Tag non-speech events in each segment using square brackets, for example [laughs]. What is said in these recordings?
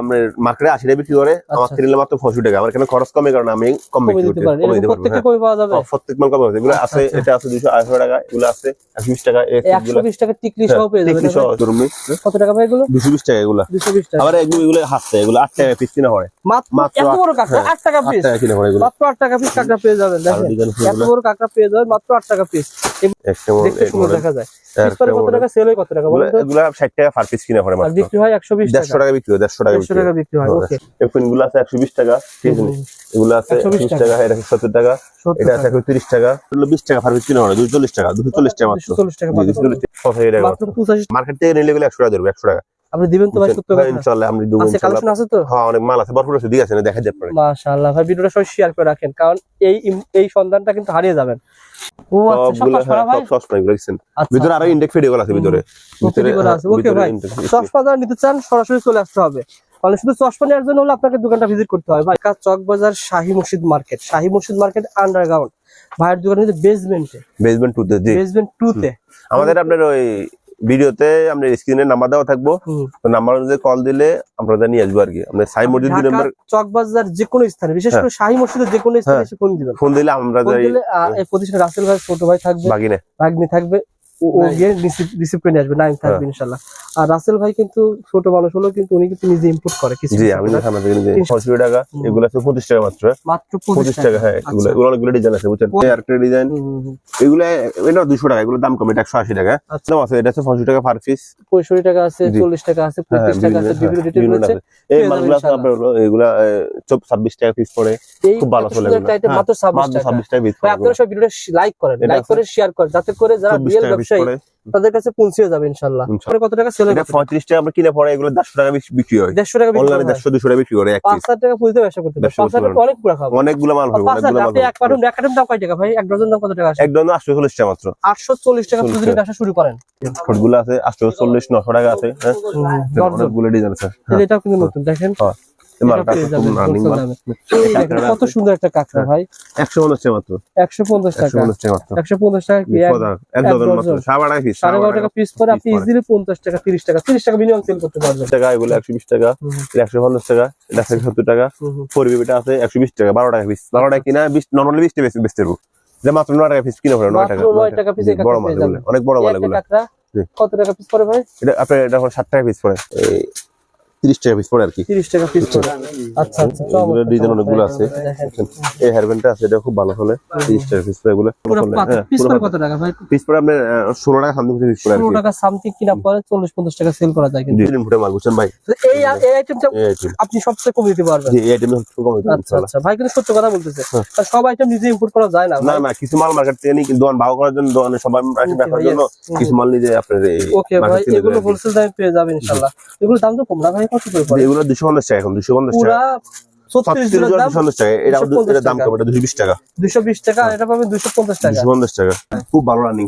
আমরা আশি টাকা বিক্রি করে আমার আচ্ছা। কিনলে মাত্র পঁয়ষট্টি টাকা। আমার এখানে খরচ কমে? কারণ আমি কম বিক্রি করতে হ্যাঁ। কমে পাওয়া যাবে? হ্যাঁ, প্রত্যেক মাল কমে এগুলো আচ্ছা, আছে আচ্ছা। এটা আছে দুশো আড়াইশো টাকা এগুলো আছে একশো বিশ টাকা একশো বিশ টাকা টিকলি সহ পেয়ে যাবেন টিকলি সহ ধরুন কত টাকা ভাই এগুলো? দুশো বিশ টাকা এগুলো। দুশো বিশ টাকা। আবার এগুলো এগুলো হাত এগুলো আট টাকা পিস কিনা পড়ে। মাত্র মাত্র এত বড় কাঁকড়া হ্যাঁ, আট টাকা পিস কিনা পড়ে এগুলো। মাত্র আট টাকা পিস কাঁকড়া পেয়ে যাবেন দেখেন। এত বড় কাঁকড়া পেয়ে যাবেন মাত্র আট টাকা পিস একটা দেখা যায়। কত টাকা সেল হয় কত টাকা এগুলো ষাট টাকা পার পিস কিনা পড়ে মাত্র। বিক্রি হয় একশো বিশ টাকা। টাকা বিক্রি হয় দেড়শো টাকা দেড়শো টাকা বিক্রি হয় ওকে এই পেনগুলো আছে একশো বিশ টাকা ঠিক আছে? এগুলো আছে 120 একশো বিশ টাকা। এটা সত্তর টাকা এটা আছে একশো তিরিশ টাকা। এগুলো বিশ টাকা কিনে দুশো চল্লিশ টাকা দুশো চল্লিশ টাকা মাত্র। চল্লিশ মার্কেট থেকে নিলে গেলে একশো টাকা ধরবে একশো টাকা। আপনি দিবেন তো ভাই হ্যাঁ, আছে কালেকশন আছে তো? হ্যাঁ অনেক মাল আছে ভরপুর আছে দিয়ে আছে দেখা যাবে মাশাআল্লাহ ভাই ভিডিওটা সবাই শেয়ার করে রাখেন কারণ এই এই সন্ধানটা কিন্তু হারিয়ে যাবেন। ও আচ্ছা সব হ্যাঁ, ভাই? সব আচ্ছা ভিতরে আরও ইন্ডেক্স ফেডিও আছে ভিতরে। ভিতরে আছে ওকে ভাই। চশমা যারা নিতে চান সরাসরি চলে আসতে হবে। মানে শুধু চশমা নেওয়ার জন্য হলে আপনাকে দোকানটা ভিজিট করতে হয় ভাই। কাজ চক বাজার শাহী মসজিদ মার্কেট। শাহী মসজিদ মার্কেট আন্ডারগ্রাউন্ড ভাইয়ের দোকান কিন্তু বেসমেন্টে বেসমেন্ট টু তে বেসমেন্ট টু তে আমাদের আপনার ওই ভিডিওতে আমরা স্ক্রিনে নাম্বার দেওয়া থাকব। তো নাম্বার অনুযায়ী কল দিলে আমরা নিয়ে আসব আর কি। আমরা সাই মসজিদ দুই চকবাজার নম্বর যে কোনো স্থানে বিশেষ করে শাহী মসজিদের যে কোনো স্থানে হ্যাঁ। এসে ফোন দিবেন। ফোন দিলে আমরা প্রতিষ্ঠানে রাসেল ভাই ছোট ভাই থাকবে বাগিনে ভাগ্নি থাকবে। ও ও গিয়ে রিসিভ করে নিয়ে আসবে নাইম থাকবে হ্যাঁ। ইনশাল্লাহ আর রাসেল ভাই কিন্তু ছোট মানুষ হলেও কিন্তু উনি কিন্তু নিজে ইম্পোর্ট করে কিছু জি আমি product। থেকে নিয়ে তিনশো- টাকা আছে টাকা মাত্র মাত্র পঁচিশ টাকা হ্যাঁ এগুলো। অনেকগুলো ডিজাইন আছে বুঝছেন আর একটা ডিজাইন হুম, হুম, হুম। এগুলো এটা দুশো টাকা এগুলো দাম কম এটা একশো আশি টাকা। দাম আছে এটা আছে পঁয়ষট্টি টাকা পার পিস টাকা আছে আছে হ্যাঁ, আছে বিভিন্ন- হ্যাঁ, আছে। এই মালগুলো। আপনার এগুলা পিস পড়ে খুব ভালো চলে হ্যাঁ, মাত্র মাত্র টাকা ছাব্বিশ টাকা পিস ভাই আপনারা সব ভিডিওটা লাইক করেন লাইক করে শেয়ার করেন যাতে করে যারা রিয়েল ব্যবসায়ী তাদের কাছে পৌঁছে যাবে ইনশাল্লাহ কত টাকা সেল এটা পঁয়ত্রিশ টাকা আমরা কিনে পড়ে এগুলো দেড়শো টাকা বিক্রি- হয়। টাকা অনলাইনে হয়। বিক্রি করে এক টাকা পুঁজিতে ব্যবসা করতে পারে টাকা পুরা অনেকগুলো মাল হবে। অনেকগুলো মাল আপনি হবে। এক কার্টুন এক কার্টুন দাম কয় টাকা ভাই? এক ডজন দাম কত টাকা আসে? আটশো টাকা মাত্র। আটশো চল্লিশ টাকা চল্লিশ ব্যবসা শুরু করেন। আছে আটশো চল্লিশ নশো টাকা আছে হ্যাঁ? অনেকগুলো ডিজাইন আছে এটাও কিন্তু নতুন দেখেন। হ্যাঁ। কত সুন্দর একটা কাঁকড়া ভাই? একশো পঞ্চাশ টাকা মাত্র। একশো পঞ্চাশ টাকা। একশো পঞ্চাশ। সাড়ে বারো পিস টাকা। পিস করে আপনি ইজিলি পঞ্চাশ টাকা তিরিশ টাকা তিরিশ টাকা মিনিমাম সেল করতে পারবেন। টাকা এগুলো একশো বিশ টাকা একশো পঞ্চাশ টাকা এটা একশো সত্তর টাকা। ফোর বিবিটা আছে একশো বিশ টাকা বারো টাকা পিস বারো টাকা কিনা বিশ নর্মালি বিশ টাকা বেচতে যে মাত্র নয় টাকা পিস কিনে পড়ে নয় টাকা টাকা। কাঁকড়া বড়। অনেক বড় জি। কত টাকা পিস পড়ে ভাই? এটা আপনার এটা ষাট টাকা পিস পড়ে। এই তিরিশ টাকা পিস পড়ে আর কি। তিরিশ টাকা পিস পড়ে। আচ্ছা আচ্ছা এগুলো ডিজাইন অনেকগুলো আছে। এই হেয়ারব্যান্ডটা আছে এটা খুব ভালো হলে তিরিশ টাকা পিস পড়ে এগুলো। পুরো পিস পড়ে কত টাকা ভাই? পিস পড়ে আপনার ষোলো টাকা সামথিং পিস পড়ে ষোলো টাকা সামথিং কিনা পরে চল্লিশ পঞ্চাশ টাকা সেল করা যায় কিন্তু। ফুটে মাল বুঝছেন ভাই? এই এই আইটেমটা আপনি সবচেয়ে কম দিতে পারবেন। জি এই আইটেম খুব কম দিতে আচ্ছা আচ্ছা। ভাই কিন্তু সত্য কথা বলতেছে। হ্যাঁ। সব আইটেম নিজে ইম্পোর্ট করা যায় না না না কিছু মাল মার্কেট থেকে কিন্তু দোকান ভালো করার জন্য দোকানে সবাই Okay, জন্য কিছু মাল নিজে আপনার ওকে ভাই এগুলো নেয় হোলসেল দামে পেয়ে যাবেন ইনশাআল্লাহ এগুলো দাম তো কম না ভাই? কত করে পড়ে? এগুলো দুশো পঞ্চাশ টাকা এখন দুশো পঞ্চাশ পুরা টাকা। ছত্রিশ সবচেয়ে জনের দাম দুশো পঞ্চাশ টাকা এটা 250 টাকা। খুব ভালো রানিং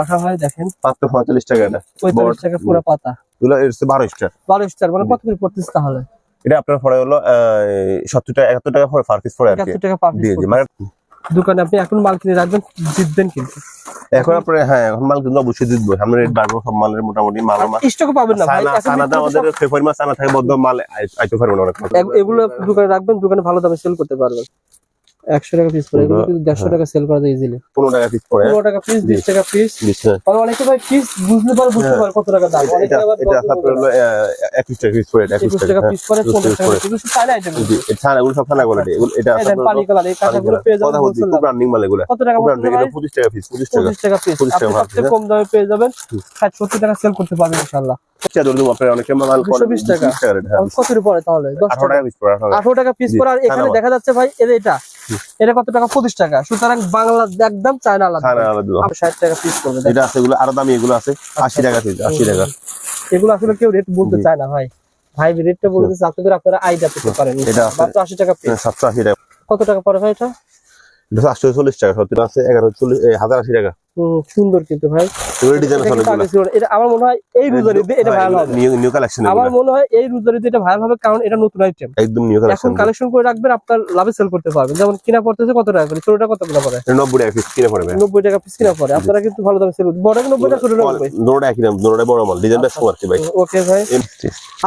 রাখা হয় দেখেন। মাত্র পঁয়তাল্লিশ টাকা এটা পঁয়তাল্লিশ টাকা পুরো পাতা। এগুলো এর হচ্ছে বারো স্টার বারো স্টার মানে কত করে পড়তেছে তাহলে? এটা আপনার পরে হলো সত্তর টাকা একাত্তর টাকা পরে পিস পরে আর কি। মানে দোকানে আপনি এখন মাল কিনে রাখবেন জিতবেন কিন্তু। এখন আপনার হ্যাঁ এখন মাল কিন্তু অবশ্যই জিতবো সামনে রেট বাড়বো সব মালের মোটামুটি মাল মাল স্টকও পাবেন না ভাই। সানাতে আমাদের ফেব্রুয়ারি মাস থাকে বদ্ধ মাল আইতে অনেক। এগুলো দোকানে রাখবেন দোকানে ভালো দামে সেল করতে পারবেন। একশো টাকা পিস করে এগুলো কিন্তু দেড়শো টাকা সেল করা যায় ইজিলি পনেরো টাকা পিস পড়ে। পনেরো টাকা পিস বিশ টাকা পিস হ্যাঁ। আর অনেকে ভাই পিস বুঝতে পারে বুঝতে হ্যাঁ। পারে কত টাকা দাম। এটা হলো একুশ টাকা পিস পড়ে একুশ টাকা হ্যাঁ। পিস করে একুশ পঞ্চাশ টাকা এগুলো আইটেম ছানা এগুলো সব ছানা কোয়ালিটি এটা পানি কালার এই কাঁচাগুলো পেয়ে যাবেন কথা বলছি wholesale খুব রানিং মাল এগুলো। কত টাকা পঁচিশ টাকা পিস পঁচিশ টাকা। পঁচিশ টাকা পিস আপনি সবচেয়ে কম দামে পেয়ে যাবেন। ষাট সত্তর টাকা সেল করতে পারবেন ইনশাল্লাহ আচ্ছা ধরে দেবো আপনার অনেকে মাল 220 টাকা। কত পড়ে তাহলে? টাকা টাকা। পিস পড়ে আঠারো টাকা। পিস জি, আর এখানে দেখা যাচ্ছে ভাই এর এটা এটা কত টাকা? পঁচিশ টাকা। সুতরাং বাংলা একদম চায়না আলাদা। ষাট টাকা পিস করবে এটা আছে এগুলো আরও দামি এগুলো আছে আশি টাকা পিস আশি টাকা। এগুলো আসলে কেউ রেট বলতে চায় না ভাই। ভাই রেটটা বলতে চাচ্ছে আপনারা আইডিয়া পেতে পারেন এটা টাকা পিস সাতশো আশি টাকা। কত টাকা পড়ে ভাই এটা? আটশো চল্লিশ টাকা আছে এগারো চল্লিশ হাজার আশি টাকা। সুন্দর কিন্তু ভাই। ডিজাইন এটা আমার মনে হয় এই রোজারিতে এটা ভাইরাল হবে। নিউ কালেকশন আমার মনে হয় এই রোজারিতে এটা ভাইরাল হবে কারণ এটা নতুন আইটেম একদম নিউ এখন কালেকশন কালেকশন করে রাখবেন আপনার লাভে সেল করতে পারবেন। যেমন কিনা পড়তেছে কত টাকা করে? ছোটটা কত টাকা পড়ে? নব্বই টাকা পিস কিনে পড়বে। নব্বই টাকা পিস কিনা পড়ে। আপনারা কিন্তু ভালো দামে সেল বড় নব্বই টাকা ছোট নব্বই। দোনোটা একই দাম বড় মাল। ডিজাইনটা আচ্ছা। সব ভাই? ওকে ভাই।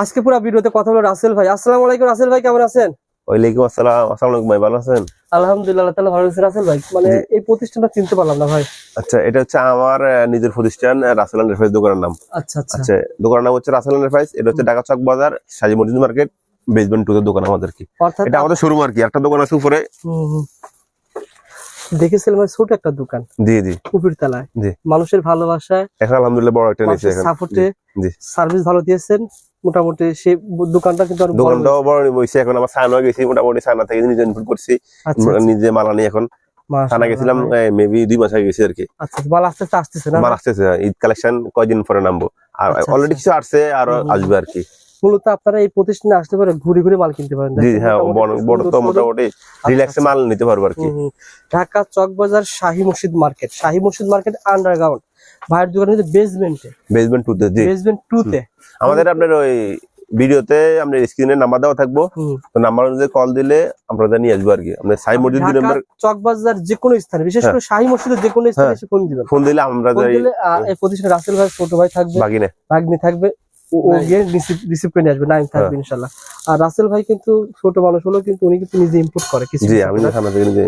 আজকে পুরো ভিডিওতে কথা হলো রাসেল ভাই। আসসালামু আলাইকুম রাসেল ভাই কেমন আছেন? ওয়ালাইকুম আসসালাম। আসসালামু আলাইকুম ভাই ভালো আছেন? আলহামদুলিল্লাহ তাআলা ভালো আছেন রাসেল ভাই? মানে এই প্রতিষ্ঠানটা চিনতে পারলাম না ভাই। আচ্ছা এটা হচ্ছে আমার নিজের প্রতিষ্ঠান রাসেল এন্টারপ্রাইজ দোকানের নাম। আচ্ছা আচ্ছা। আচ্ছা দোকানের নাম হচ্ছে রাসেল এন্টারপ্রাইজ এটা হচ্ছে ঢাকা চক বাজার সাজি মসজিদ মার্কেট বেসমেন্ট টু দোকান আমাদের কি অর্থাৎ এটা আমাদের শোরুম আর কি একটা দোকান আছে উপরে। দেখেছিলাম ভাই ছোট একটা দোকান। জি জি। কুপির তলায়। জি। মানুষের ভালোবাসায় এখন আলহামদুলিল্লাহ বড় একটা নিয়েছে এখন সাপোর্টে জি। সার্ভিস ভালো দিয়েছেন। মোটামুটি সেই দোকানটা কিন্তু দোকানটাও বড় বইছে এখন আমার সানা গেছি মোটামুটি সানা থেকে নিজে ইনপুট করছি। আচ্ছা আচ্ছা, নিজে মালা নিয়ে এখন। সানা গেছিলাম মেবি দুই মাস আগে গেছি আর কি। আচ্ছা আচ্ছা, মাল আস্তে আস্তে আসতেছে না? মাল আসতেছে ঈদ কালেকশন কয়দিন পরে নামবো? আর অলরেডি। কিছু আসছে আর আসবে আর কি। মূলত আপনারা এই প্রতিষ্ঠানে আসতে পারে ঘুরে ঘুরে মাল কিনতে পারেন। জি হ্যাঁ বড় বড় তো মোটামুটি রিল্যাক্সে মাল নিতে পারব আর কি। ঢাকা চক বাজার শাহী মসজিদ মার্কেট। শাহী মসজিদ মার্কেট আন্ডারগ্রাউন্ড ভাইয়ের দোকান কিন্তু বেসমেন্টে বেসমেন্ট টু জি। বেসমেন্ট টু তে। আমাদের আপনার ওই ভিডিওতে আপনার স্ক্রিনে নাম্বার দেওয়া থাকব। তো নাম্বার অনুযায়ী কল দিলে আমরা নিয়ে আসব আর কি। আপনার সাই মসজিদ দুই নম্বর চক বাজার যে কোনো স্থানে বিশেষ হ্যাঁ। করে শাহী মসজিদের যে কোনো স্থানে হ্যাঁ। ফোন দিবেন। ফোন দিলে আমরা ফোন দিলে এই প্রতিষ্ঠানে রাসেল ভাই ছোট ভাই থাকবে বাকি না ভাগ্নি থাকবে। ও- ও গিয়ে রিসিভ করে নিয়ে আসবে নাইম থাকবে হ্যাঁ। ইনশাল্লাহ। আর রাসেল ভাই কিন্তু ছোট মানুষ হলেও কিন্তু উনি কিন্তু নিজে ইম্পোর্ট করে কিছু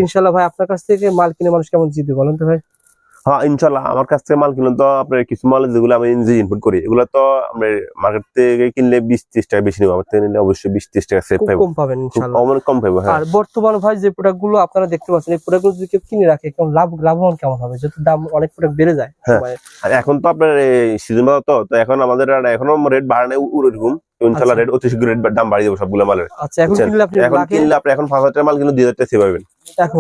ইনশাল্লাহ ভাই আপনার কাছ থেকে মাল কিনে মানুষ কেমন জিতবে বলেন তো ভাই? হ্যাঁ ইনশাল্লাহ আমার কাছ থেকে মাল কিনলে তো আপনার কিছু মাল যেগুলো আমি নিজে ইনপুট করি এগুলো তো আপনার মার্কেট থেকে কিনলে বিশ ত্রিশ টাকা বেশি নেব। আমার থেকে নিলে অবশ্যই বিশ ত্রিশ টাকা সেভ পাইবো কম পাবেন অনেক কম পাইবো হ্যাঁ। আর বর্তমান ভাই যে প্রোডাক্টগুলো আপনারা দেখতে পাচ্ছেন এই প্রোডাক্টগুলো যদি কেউ কিনে রাখে কেমন লাভ লাভবান কেমন হবে? যেহেতু দাম অনেক প্রোডাক্ট বেড়ে যায় হ্যাঁ। আর এখন তো আপনার সিজন তো তো এখন আমাদের আর এখনও রেট বাড়ানো ওরকম। ইনশাল্লাহ। রেট অতি শীঘ্র রেট দাম বাড়িয়ে দেবো সবগুলো মালের। আচ্ছা এখন কিনলে আপনি এখন কিনলে আপনি এখন পাঁচ হাজার মাল কিন্তু দুই হাজার টাকা সেভ পাবেন।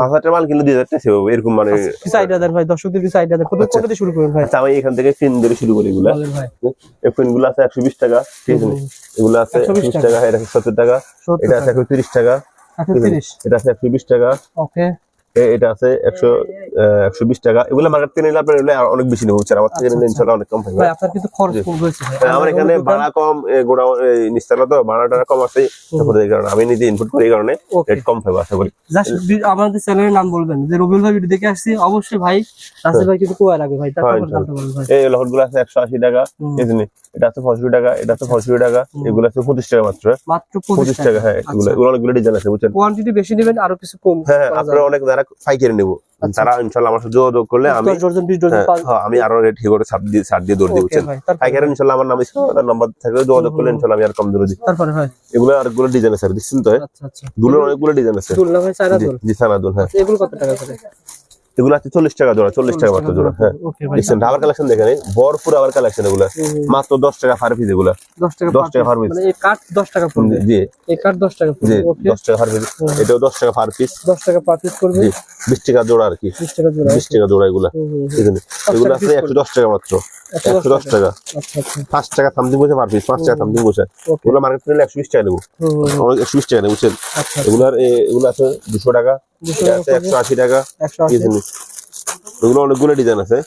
পাঁচ মাল কিন্তু দুই হাজার টাকা এরকম মানে আচ্ছা, হাজার ভাই? দর্শকদের কিছু আইডিয়া হাজার প্রথমে আচ্ছা। শুরু করুন ভাই? আচ্ছা আমি এখান থেকে ফিন ধরে শুরু করি এগুলা। এই ফিনগুলো আছে একশো বিশ টাকা ঠিক আছে? এগুলো আছে একশো বিশ টাকা। এটা সত্তর টাকা এটা আছে একশো তিরিশ টাকা এটা আছে একশো বিশ টাকা। ওকে। এটা আছে একশো একশো বিশ টাকা। এগুলো মার্কেট থেকে নিলে আপনার অনেক বেশি নেব আমার থেকে আচ্ছা, নিলে আচ্ছা। ইনশাল্লাহ অনেক কম পাইবে ভাই আপনার কিন্তু খরচ কম রয়েছে হ্যাঁ, আমার এখানে ভাড়া কম গোড়া নিস্তালা তো ভাড়াটা কম আছে। তারপরে এই কারণে আমি নিজে ইনপুট করি এই কারণে রেট কম আশা করি। আমাদের চ্যানেলের নাম বলবেন যে রবিউল ভাই ভিডিও দেখে আসছি অবশ্যই ভাই রাসেল ভাই কিন্তু কোয়া লাগবে ভাই। হ্যাঁ, এই লহটগুলো আছে একশো আশি টাকা এটা আছে পঁয়ষট্টি টাকা এটা আছে পঁয়ষট্টি টাকা এগুলো আছে পঁচিশ টাকা মাত্র। মাত্র পঁচিশ টাকা হ্যাঁ এগুলো আচ্ছা। অনেকগুলো ডিজাইন আছে বুঝছেন? কোয়ান্টিটি বেশি নেবেন আরও কিছু কম হ্যাঁ হ্যাঁ, আপনারা অনেক যারা পাইকারি নেব। আচ্ছা, তারা ইনশাল্লাহ আমার সাথে যোগাযোগ করলে আমি হ্যাঁ, হ্যাঁ, আমি আরও রেট করে ছাড় দিয়ে ছাড় দিয়ে দৌড় দিয়ে বুঝছেন পাইকারি ইনশাল্লাহ আমার নাম তার নাম্বার থাকলে যোগাযোগ করলে। ইনশাল্লাহ আমি আর কম দৌড় দিই। তারপরে ভাই এগুলো অনেকগুলো ডিজাইন আছে দেখছেন তো? আচ্ছা আচ্ছা। দুলের অনেকগুলো ডিজাইন আছে। জি সানাদুল হ্যাঁ। আচ্ছা, এগুলো কত টাকা করে? এগুলো আছে চল্লিশ টাকা জোড়া চল্লিশ টাকা মাত্র জোড়া হ্যাঁ। দেখছেন আবার কালেকশন দেখেন ভরপুর আবার কালেকশন এগুলো। মাত্র দশ টাকা ফার পিস এগুলো। দশ টাকা দশ টাকা per piece। মানে কাঠ দশ টাকা জি। এই কাঠ দশ টাকা জি দশ টাকা ফার পিস এটাও দশ টাকা ফার পিস দশ টাকা পার পিস করবে বিশ টাকা জোড়া আর কি। বিশ টাকা জোড়া বিশ টাকা জোড়া এগুলা। আছে এগুলো আছে একশো দশ টাকা মাত্র। একশো দশ টাকা। আচ্ছা আচ্ছা। পাঁচ টাকা সামথিং বসে পার পিস পাঁচ টাকা সামথিং বসে এগুলো মার্কেট নিলে একশো বিশ টাকা নেব। একশো বিশ টাকা নেব বুঝছেন? আচ্ছা এগুলার এগুলো আছে দুশো টাকা। একশো আশি টাকা। এগুলো অনেকগুলো ডিজাইন আছে।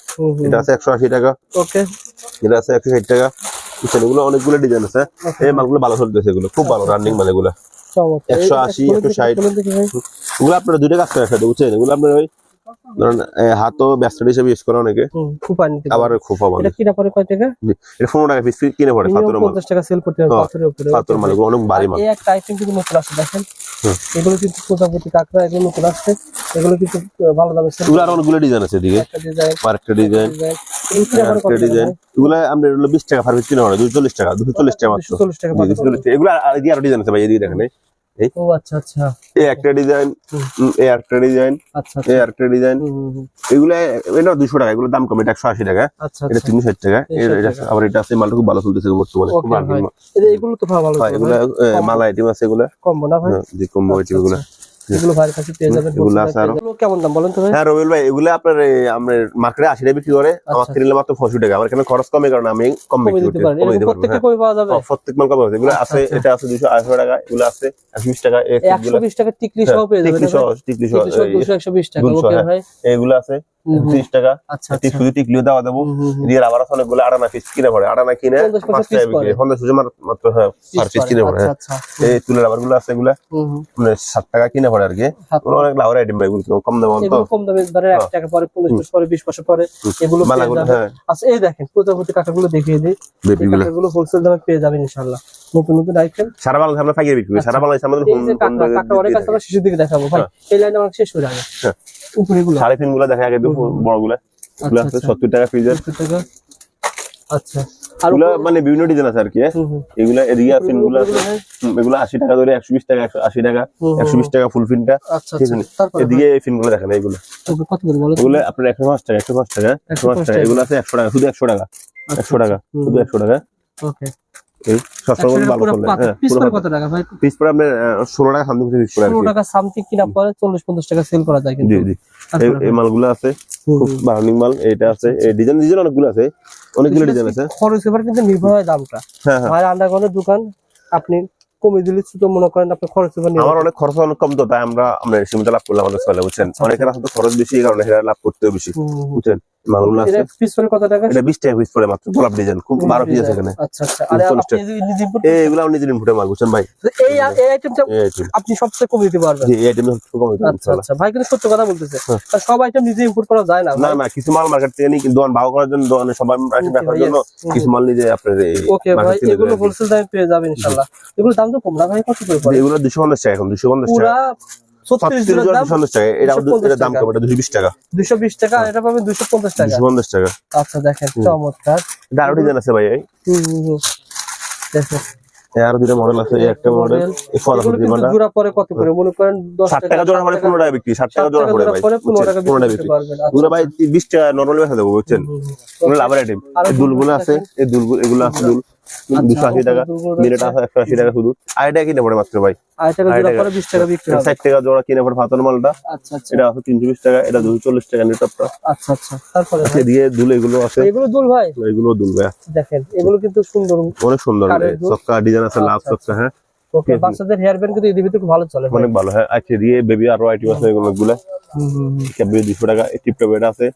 এটা আছে একশো আশি টাকা। ওকে। এটা আছে একশো ষাট টাকা। বুঝছেন এগুলো অনেকগুলো ডিজাইন আছে। এই মালগুলো ভালো চলতেছে এগুলো। খুব ভালো রানিং মাল এগুলো। একশো আশি, একশো ষাট। এগুলো আপনার দুইটা কাজ করে সাথে বুঝছেন? এগুলো আপনার ওই ধরেন হাতও ব্যস্ত হিসেবে ইউজ করে অনেকে। হুম, নিতে আবার খুব পারবেন। এটা কিনা পরে কয় টাকা? এটা পনেরো টাকা পিস কিনে পড়ে পাথর মাল। পঞ্চাশ টাকা সেল করতে হবে পাথরের উপরে। পাথর মাল এগুলো অনেক ভারী মাল। এই একটা আইটেম কিন্তু নতুন আসছে দেখেন। এগুলো কিন্তু প্রজাপতি কাঁকড়া এগুলো নতুন আসছে। এগুলো কিন্তু ভালো দামে সেল এগুলো আর অনেকগুলো ডিজাইন আছে এদিকে। একটা ডিজাইন একটা ডিজাইন পরে টাকা? এগুলো আমরা ফার পিস কিনে পড়ে টাকা দুশো চল্লিশ টাকা টাকা। এগুলো আর ডিজাইন আছে ভাই এদিকে দেখেন। ও আচ্ছা আচ্ছা। এই একটা ডিজাইন। এই একটা ডিজাইন আচ্ছা এই একটা। এগুলো এটা দুশো টাকা এগুলো দাম কম এটা একশো আশি টাকা। আচ্ছা এটা তিনশো ষাট টাকা। এর- 360 এটা টাকা। আবার এটা আছে মালটা খুব ভালো চলতেছে বর্তমানে। মাল। এই যে এগুলো তো ভালো ভালো হ্যাঁ, এগুলো মালা আইটেম আছে এগুলো। কম্বো না ভাই? হ্যাঁ, কম্বো আইটেম এগুলো। এগুলো ভাইয়ের কাছে পেয়ে যাবেন এগুলো আছে পেয়ে আরও। যাবেন। এগুলো কেমন দাম বলেন তো ভাই হ্যাঁ রবিল ভাই এগুলো আপনার এই, মার্কেটে আশি টাকা বিক্রি করে আমার আচ্ছা। কিনলে মাত্র পঁয়ষট্টি টাকা আমার খরচ কমে কারণ আমি কম বিক্রি করতে প্রত্যেকটা হ্যাঁ। কমে পাওয়া যাবে প্রত্যেক মাল কমে আছে এগুলো আচ্ছা, আছে আচ্ছা। এটা আছে দুশো আড়াইশো টাকা এগুলো আছে একশো বিশ টাকা এই একশো সেটগুলো বিশ টাকা টিকলি সহ পেয়ে যাবেন টিকলি সহ টিকলি সহ টাকা ওকে হ্যাঁ। ভাই এগুলো আছে। ত্রিশ টাকা। আচ্ছা আচ্ছা। শুধু টিকলিও দেওয়া দেবো। হুম, হুম, হুম। দিয়ে আবার অনেকগুলো আড়ানা পিস কিনে পড়ে। আড়ানা কিনে পঞ্চাশ পঞ্চাশ পাঁচ টাকা বিক্রি পঞ্চাশ সুজে মাত্র হ্যাঁ পার পিস কিনে পড়ে। হ্যাঁ। এই তুলের আবারগুলো আছে এগুলা। হুম, হুম। মানে টাকা কিনে পড়ে আর কি। অনেক লাভের আইটেম ভাই এগুলো কম দাম তো কম দামে ধরে এক হ্যাঁ। টাকা পরে পঞ্চাশ পয়সা পরে বিশ পয়সা পরে এগুলো পেয়ে মালাগুলো যাবেন। হ্যাঁ। আচ্ছা এই দেখেন প্রজাপতি দেখিয়ে দিই। হোলসেল দামে পেয়ে যাবেন ইনশাল্লাহ নতুন নতুন আইটেম সারা বাংলাদেশে আমরা পাইকারি বিক্রি সারা বাংলাদেশে আমাদের এই যে কাকা কাকা অনেক কাছে আমরা শিশুর দিকে দেখাবো। ভাই এই লাইনে আমার শেষ হয়ে যাবে হ্যাঁ। উপরে গুলো সাড়ে তিনগুলো দেখা আগে গুলা আচ্ছা, আছে আচ্ছা। সত্তর টাকা ফ্রিজের টাকা? আচ্ছা। আর এগুলো মানে বিভিন্ন ডিজাইন আছে আর কি হ্যাঁ। এগুলা এদিকে ফিনগুলো আছে। এগুলো আশি টাকা ধরে একশো বিশ টাকা একশো আশি টাকা একশো বিশ টাকা ফুল ফিনটা এদিকে এই ফিনগুলো দেখেন এগুলো? এগুলো আপনার একশো পাঁচ টাকা একশো পাঁচ টাকা একশো পাঁচ টাকা। এগুলো আছে একশো টাকা শুধু একশো টাকা। একশো টাকা শুধু একশো টাকা। ওকে। এই ভালো হ্যাঁ পিস পুরো করে কত টাকা ভাই? পিস পরে আপনার ষোলো টাকা সামথিং পিস পরে আর ষোলো কি টাকা সামথিং কিনা পরে চল্লিশ পঞ্চাশ টাকা সেল করা যায় কিন্তু। জি জি। এই- মালগুলো আছে খুব বার্নিং মাল এটা আছে। এই ডিজাইন ডিজাইন অনেকগুলো আছে অনেকগুলো ডিজাইন আছে। খরচ এবার কিন্তু নির্ভর হয় দামটা। ভাই আন্ডারগ্রাউন্ডের দোকান আপনি কমে দিলে ছোট মনে করেন আপনার খরচ আমার অনেক খরচ অনেক কম তো তাই আমরা আমরা সীমিত লাভ করলাম আমাদের চলে বুঝছেন? আচ্ছা, অনেকের আসলে খরচ বেশি এই কারণে লাভ করতেও বেশি। বুঝছেন? মালগুলো আছে পিস করে কত টাকা? এটা বিশ টাকা পিস পড়ে মাত্র গোলাপ ডিজাইন খুব বারো পিস আছে এখানে। আচ্ছা আচ্ছা। আরে আপনি নিজে input এগুলো আপনি নিজের ইনপুটে মাল বুঝছেন ভাই এই এই আইটেমটা আপনি সবচেয়ে কমে দিতে পারবেন। জি এই আইটেম খুব কম হইতো আচ্ছা আচ্ছা। ভাই কিন্তু সত্য কথা বলতেছে। হ্যাঁ। সব আইটেম নিজে ইম্পোর্ট করা যায় না না না কিছু মাল মার্কেট থেকে নিয়ে দোকান ভাগ করার জন্য দোকানে সবাই Okay, রাখার জন্য কিছু মাল নিজে আপনার ওকে ভাই এগুলো হোলসেল দামে পেয়ে যাবেন ইনশাআল্লাহ। এগুলোর দাম তো কম না ভাই? কত করে পড়ে? এগুলো দুশো পঞ্চাশ টাকা এখন দুশো পঞ্চাশ টাকা পুরা ছত্রিশ ছত্রিশ জোড়ার দাম দুশো পঞ্চাশ টাকা এটা 250 টাকা। পঞ্চাশ টাকা। আচ্ছা দেখেন চমৎকার। এটা ডিজাইন আছে ভাই এই। হুম, হুম, হুম। দেখেন। আরও দুটা মডেল আছে একটা মডেল জোড়া পরে কত করে? মনে করেন দশ ষাট টাকা জোড়া পরে টাকা। বিক্রি জোড়া পরে ভাই বিক্রি পারবেন। আচ্ছা, এগুলো ভাই বিশ টাকা নর্মাল বেচা দেবো বুঝছেন? আইটেম দুলগুলো আছে এই দুলগুলো এগুলো আছে দুল। দুশো আশি টাকা মিলেটা একশো আশি টাকা শুধু। কিনে পড়ে মাত্র ভাই। জোড়া ষাট টাকা কিনে পড়ে ফাতর মালটা। আচ্ছা আচ্ছা। এটা আছে তিনশো বিশ টাকা এটা দুশো চল্লিশ টাকা নেটপটা আচ্ছা আচ্ছা। তারপরে এদিকে দুল এগুলো আছে। এগুলো দুল ভাই? এগুলো দুল ভাই দেখেন এগুলো কিন্তু সুন্দর অনেক সুন্দর চক্কা ডিজাইন আছে লাভ আচ্ছা, চক্কা হ্যাঁ। ওকে বাচ্চাদের হেয়ার ব্যান্ড কিন্তু এদের খুব ভালো চলে অনেক ভালো হ্যাঁ। আচ্ছা দিয়ে বেবি আরও আইটেম আছে এগুলো গুলা দুশো টাকা টিপটপ এটা আছে।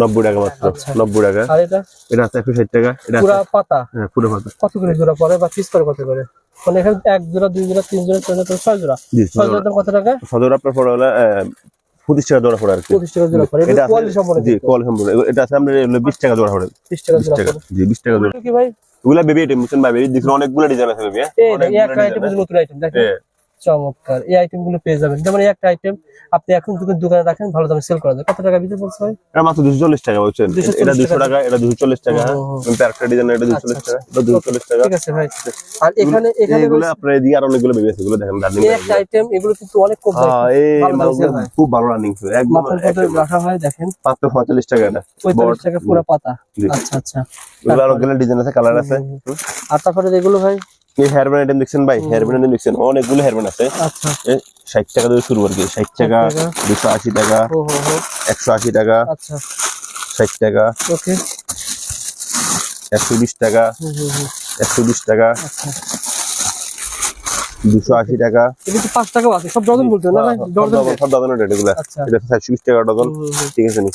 নব্বই টাকা মাত্র আচ্ছা। নব্বই টাকা। আর এটা? এটা আছে একশো ষাট টাকা এটা পুরা পাতা? হ্যাঁ পুরো পাতা। কত করে জোড়া পরে বা পিস করে কত করে? মানে এখানে এক জোড়া দুই জোড়া তিন জোড়া চার জোড়া ছয় জোড়া? ছয় জোড়া কত টাকা? আপনার পড়ে হলো পঁচিশ টাকা জোড়া পড়ে আর কি। পঁচিশ টাকা জোড়া পরে এটা কোয়ালিটি জি কোয়ালিটি সম্পূর্ণ এটা আছে আপনার এগুলো বিশ টাকা জোড়া পড়ে। বিশ টাকা জোড়া জি বিশ টাকা জোড়া। কি ভাই? এগুলা বেবি আইটেম বুঝছেন? ভাই বেবি দেখুন অনেকগুলো ডিজাইন আছে বেবি এই এই একটা আইটেম নতুন আইটেম দেখেন। চমৎকার। এই আইটেমগুলো পেয়ে যাবেন। যেমন এই একটা আইটেম আপনি এখন দোকান দোকানে রাখেন ভালো দামে সেল করা যায়। কত টাকা দিতে বলছে ভাই? এটা মাত্র দুশো চল্লিশ টাকা বুঝছেন এটা দুশো টাকা। টাকা এটা দুশো চল্লিশ টাকা। কিন্তু আরেকটা ডিজাইন এটা দুশো চল্লিশ আচ্ছা, টাকা এটা দুশো চল্লিশ টাকা। ঠিক আছে ভাই। আর এখানে এখানে এগুলো আপনার এদিকে আর অনেকগুলো বেবি আছে এগুলো দেখেন রানিং এই একটা আইটেম এগুলো কিন্তু অনেক কম দামে এই ভালো মালগুলো খুব ভালো রানিং একদম মাথার মধ্যে রাখা হয় দেখেন। মাত্র পঁয়তাল্লিশ টাকা এটা পঁয়তাল্লিশ টাকা পুরো পাতা। আচ্ছা আচ্ছা। এগুলো অনেকগুলো ডিজাইন আছে কালার আছে। আর তারপরে এগুলো ভাই? এই হেয়ার ব্যান্ড আইটেম দেখছেন ভাই? হেয়ার ব্যান্ড আইটেম দেখছেন। অনেকগুলো হেয়ার ব্যান্ড আছে। আচ্ছা। ষাট টাকা দিয়ে শুরু আর কি। ষাট টাকা টাকা। দুশো আশি টাকা ও হো হো একশো আশি টাকা আচ্ছা। ষাট টাকা ওকে। একশো বিশ টাকা হুম হুম হুম। একশো বিশ টাকা আচ্ছা। দুশো আশি টাকা। এটা তো পাঁচ টাকাও আছে সব ডজন বলতে না সব ডজন ডজন- সব ডজনের রেট এগুলো। আচ্ছা। এটা চারশো বিশ টাকা ডজন। ঠিক আছে নি?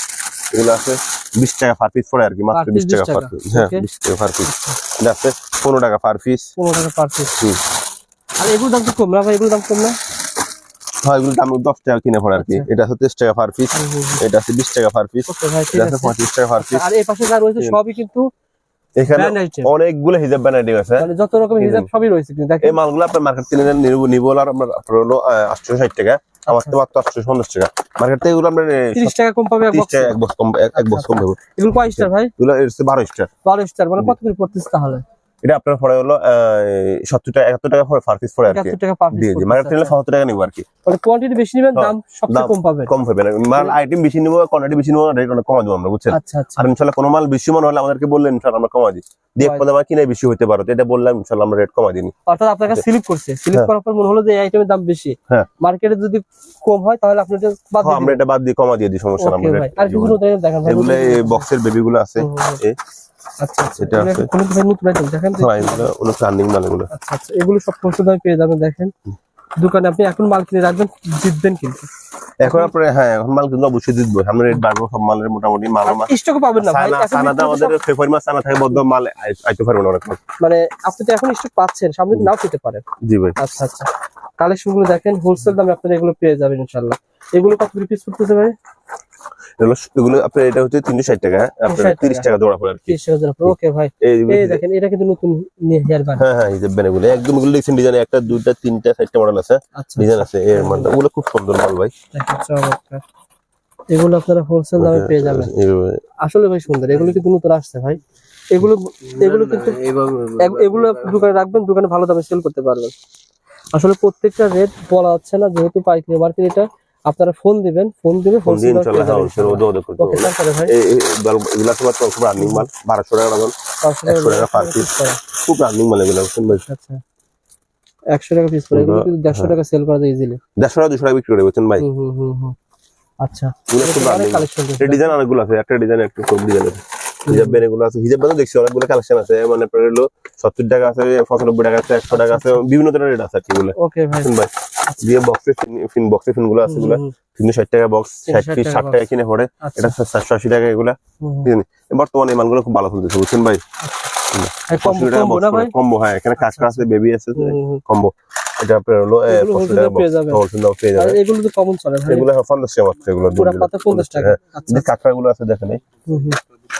এগুলো আছে বিশ টাকা পার পিস পড়ে আর কি মাত্র বিশ টাকা পার পিস হ্যাঁ বিশ টাকা পার পিস এটা আছে পনেরো টাকা পার পিস পনেরো টাকা পার পিস হুম। আর এগুলোর দাম তো কম না ভাই? এগুলোর দাম কম না? হয় এগুলো দাম দশ টাকা কিনে পড়ে আর কি। আচ্ছা। এটা আছে তিরিশ টাকা পার পিস। এটা আছে বিশ টাকা পার পিস এটা আছে আছে। পঁয়ত্রিশ টাকা পার পিস আর এই পাশে যা রয়েছে সবই কিন্তু এখানে অনেকগুলো হিজাব ব্যানাইটিং আছে। মানে যত রকম হিজাব সবই রয়েছে কিন্তু এই মালগুলো আপনার মার্কেট থেকে নিব নিব আর আপনার আপনার হলো আটশো ষাট টাকা আমার আচ্ছা। তো মাত্র আটশো পঞ্চাশ টাকা। মার্কেট থেকে এগুলো আমরা 30 টাকা কম পাবে এক বক্স এক বক্স কম এক- বক্স কম দেবো এগুলো কয় স্টার ভাই? এগুলো এর হচ্ছে বারো স্টার বারো স্টার মানে কত করে পড়তেছে তাহলে? এটা আপনার পরে হলো সত্তর টাকা একাত্তর টাকা পরে পিস পরে আর কি। পার মার্কেট নিলে সত্তর টাকা নিবো আর কি। মানে কোয়ান্টিটি বেশি নেবেন হ্যাঁ, দাম সবচেয়ে কম পাবেন। কম হবে। না মাল আইটেম বেশি নিবো কোয়ান্টিটি বেশি নিবো রেট অনেক কমা দেবো আমরা বুঝছেন? আচ্ছা আচ্ছা। আর ইনশাল্লাহ কোনো মাল বেশি মনে হলে আমাদেরকে বললেন ইনশাল্লাহ আমরা কমা দিই। দিয়ে হয়। পদে আমার কিনে বেশি হতে পারো এটা বললাম ইনশাল্লাহ আমরা রেট কমা দিই অর্থাৎ আপনার কাছে সিলেক্ট করছে। সিলেক্ট হ্যাঁ। করার পর মনে হলো যে এই আইটেমের দাম বেশি। হ্যাঁ। মার্কেটে যদি কম হয় তাহলে আপনি এটা বাদ হ্যাঁ, আমরা এটা বাদ দিয়ে কমা দিয়ে দিই সমস্যা আমরা আর কিছু। দেখান এগুলো বক্সের বেবি গুলো আছে আচ্ছা আচ্ছা। এটা এগুলো আছে। কোনো ভাই নতুন আইটেম দেখেন হ্যাঁ, এগুলো অনেক রানিং মাল এগুলো। আচ্ছা আচ্ছা এগুলো সব পেয়ে যাবেন দেখেন। দোকানে আপনি এখন মাল কিনে রাখবেন জিতবেন কিন্তু। এখন আপনার হ্যাঁ এখন মাল কিন্তু অবশ্যই রেট বাড়বো সব মালের মোটামুটি মাল স্টক পাবেন না ভাই। সানা এখন সানাতে কিন্তু আমাদের ফেব্রুয়ারি মাস সানা থাকে বদ্ধ মাল আই- আইতে পারব না অনেক মানে আপনি তো এখন স্টক পাচ্ছেন সামনে নাও পেতে পারেন। জি ভাই। আচ্ছা আচ্ছা। কালেকশনগুলো দেখেন হোলসেল দামে আপনারা এগুলো পেয়ে যাবেন ইনশাল্লাহ এগুলো কত পিস করতেছে ভাই? এগুলো এগুলো আপনার এটা হচ্ছে তিনশো ষাট টাকা হ্যাঁ? আপনার তিরিশ টাকা। জোড়া পড়ে আর কি। তিরিশ হাজার ওকে ভাই। এই এই দেখেন। এটা কিন্তু নতুন হেয়ার ব্যান্ড হ্যাঁ হ্যাঁ এই দেখবেন এগুলো একদম এগুলো দেখছেন ডিজাইন একটা দুইটা তিনটা চারটা মডেল আছে। আচ্ছা ডিজাইন আছে এর মালটা। ওগুলো খুব সুন্দর মাল ভাই। চমৎকার। এগুলো আপনারা হোলসেল দামে পেয়ে যাবেন। আসলে ভাই সুন্দর এগুলো কিন্তু নতুন আসছে ভাই। এগুলো এগুলো কিন্তু এগুলো আপনি দোকানে রাখবেন দোকানে ভালো দামে সেল করতে পারবেন। আসলে প্রত্যেকটা রেট বলা হচ্ছে না যেহেতু পাইকারি মার্কেট এটা আপনারা ফোন দিবেন ফোন দিবে ফোন এই বাল- এগুলো আছে খুব রানিং মাল বারোশো টাকা একশো টাকা। খুব রানিং মাল এগুলো আচ্ছা। একশো টাকা পিস করে এগুলো কিন্তু দেড়শো হ্যাঁ। টাকা সেল করা যায় ইজিলি দেড়শো টাকা দুশো টাকা বিক্রি করে বুঝছেন ভাই? হুম হুম হুম হুম। আচ্ছা। ডিজাইন অনেকগুলো আছে একটা ডিজাইন একটু কম ডিজাইন আছে। হিজাব বেন এগুলো আছে। হিজাব বেন দেখছি অনেকগুলো কালেকশন আছে। মানে আপনার হলো সত্তর টাকা আছে পঁচানব্বই টাকা আছে একশো টাকা আছে বিভিন্ন ধরনের রেট আছে আর কি এগুলো। ওকে ভাই। ভাই দিয়ে বক্সে ফিন বক্সে ফিনগুলো আছে এগুলো। তিনশো ষাট টাকা বক্স ষাট পিস ষাট টাকা কিনে পড়ে। আচ্ছা। এটা সাতশো আশি টাকা এগুলা? বর্তমানে এই মালগুলো খুব ভালো চলতেছে বুঝছেন ভাই? এই কম্বো হ্যাঁ এখানে আছে বেবি আছে। কম্বো। এটা আপনার হলো পেয়ে যাবে এগুলো তো কমন চলে এগুলো পঞ্চাশ টাকা মাত্র এগুলো পঞ্চাশ টাকা। হ্যাঁ আচ্ছা। কাঁকড়া গুলো আছে দেখেন।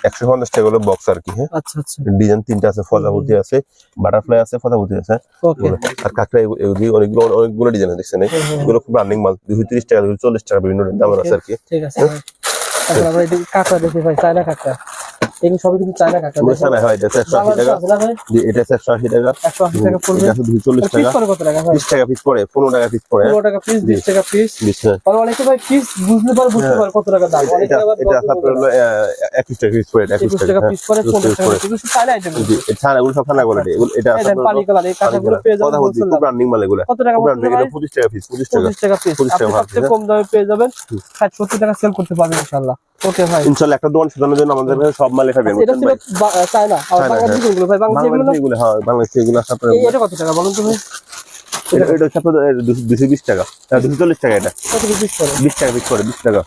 একশো পঞ্চাশ টাকা বক্স আর কি হ্যাঁ। আচ্ছা আচ্ছা। ডিজাইন তিনটা আছে ফজাভুতি আছে বাটারফ্লাই আছে ফজাভুতি আছে আর কাঁকড়া অনেকগুলো অনেকগুলো ডিজাইন দেখছেন? এগুলো খুব রানিং মাল দুশো তিরিশ টাকা দুশো চল্লিশ টাকা বিভিন্ন দামের আছে আর কি। কাঁকড়া দেখি ভাই চায়না কাঁকড়া। এগুলো সবই কিন্তু চায়না এগুলো দেখেন। হয় এটা একশো আশি বাংলাদেশে টাকা। জি, এটা একশো আশি টাকা। একশো আশি টাকা পড়বে এটা আছে দুশো চল্লিশ পিস টাকা। কত টাকা ভাই বিশ টাকা পিস পড়ে পনেরো টাকা পিস পড়ে পনেরো টাকা পিস বিশ টাকা পিস হ্যাঁ আর অনেকে ভাই পিস বুঝতে পারে বুঝতে পারে কত টাকা দাম। এটা এটা আপনার হলো আহ, একুশ টাকা পিস পড়ে এটা একুশ একুশ টাকা টাকা হ্যাঁ। পিস করে একুশ পঞ্চাশ টাকা টাকা পড়ে। এগুলো সব চায়না আইটেম জি, এগুলো সব ছানা কোয়ালিটি এগুলো এটা আপনার পানি কালার এই পেয়ে কথা যাবেন wholesale খুব দাম। মাল এগুলো কত টাকা ভাই এটা পঁচিশ টাকা পিস পঁচিশ টাকা। পঁচিশ টাকা পিস টাকা আপনি সবচেয়ে কম দামে পেয়ে যাবেন। ষাট সত্তর টাকা সেল করতে পারবেন ইনশাল্লাহ ওকে ভাই। ইনশাআল্লাহ একটা দোকান সাজানোর জন্য আমাদের কাছে সব মাল পাবেন আচ্ছা, এটা ছিল চায়না আর বাংলাদেশি কোনগুলো ভাই বাংলাদেশি এগুলো হ্যাঁ বাংলাদেশি এগুলো আছে আপনার এটা কত টাকা বলুন তো ভাই? এটা হচ্ছে আপনার দুশো বিশ টাকা। দুশো চল্লিশ টাকা এটা। বিশ টাকা বিশ টাকা বিশ টাকা।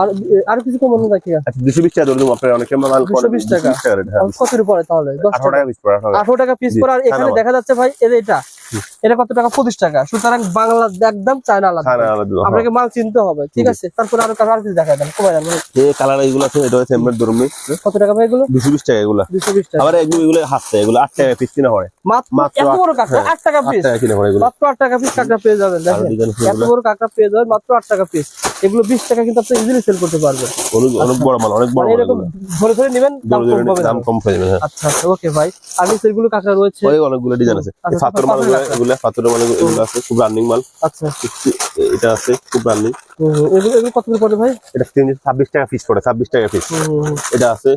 আর আর কিছু কম মনে আচ্ছা দুশো বিশ টাকা ধরে দেবো আপনার অনেকে মাল 220 টাকা। 220 হ্যাঁ কত পরে তাহলে? দশ আঠারো টাকা টাকা। পিস পড়ে আঠারো টাকা। আঠারো টাকা পিস করে আর এখানে দেখা যাচ্ছে ভাই এর এটা। এটা কত টাকা? পঁচিশ টাকা। সুতরাং বাংলা একদম চায়না আলাদা। হ্যাঁ। আপনাকে মাল চিনতে হবে ঠিক আছে? তারপরে আরও আর কিছু দেখা দেন কমাই দেন এই কালার এগুলো আছে এটা হচ্ছে এমএর ধরুন কত টাকা ভাই এগুলো? দুশো বিশ টাকা এগুলো। দুশো বিশ টাকা। আবার এগুলো এগুলো হাফ এগুলো আট টাকা পিস কিনা হয় মাত্র এত বড় কাঁকড়া হ্যাঁ, আট টাকা পিস টাকা কিনা হয় এগুলো। মাত্র আট টাকা পিস কাঁকড়া পেয়ে যাবেন দেখেন। এত বড় কাঁকড়া পেয়ে যাবেন মাত্র আট টাকা পিস এগুলো বিশ টাকা কিন্তু আপনি ইজিলি সেল করতে পারবেন। অনেক অনেক বড় মাল অনেক বড় মানে এরকম। ধরে ধরে নেবেন দাম কম পাবেন হয়ে যাবে হ্যাঁ। আচ্ছা আচ্ছা ওকে ভাই। আর নিচেরগুলো কাঁকড়া রয়েছে? অনেক অনেকগুলো ডিজাইন আছে। আচ্ছা, এই পাথর মাল পাথরের এগুলো পাথরের মাল এগুলো আছে খুব রানিং মাল। আচ্ছা। এটা আছে খুব রানিং। এগুলো এগুলো কত করে পড়ে ভাই? এটা ছাব্বিশ টাকা পিস পড়ে ছাব্বিশ টাকা পিস। এটা আছে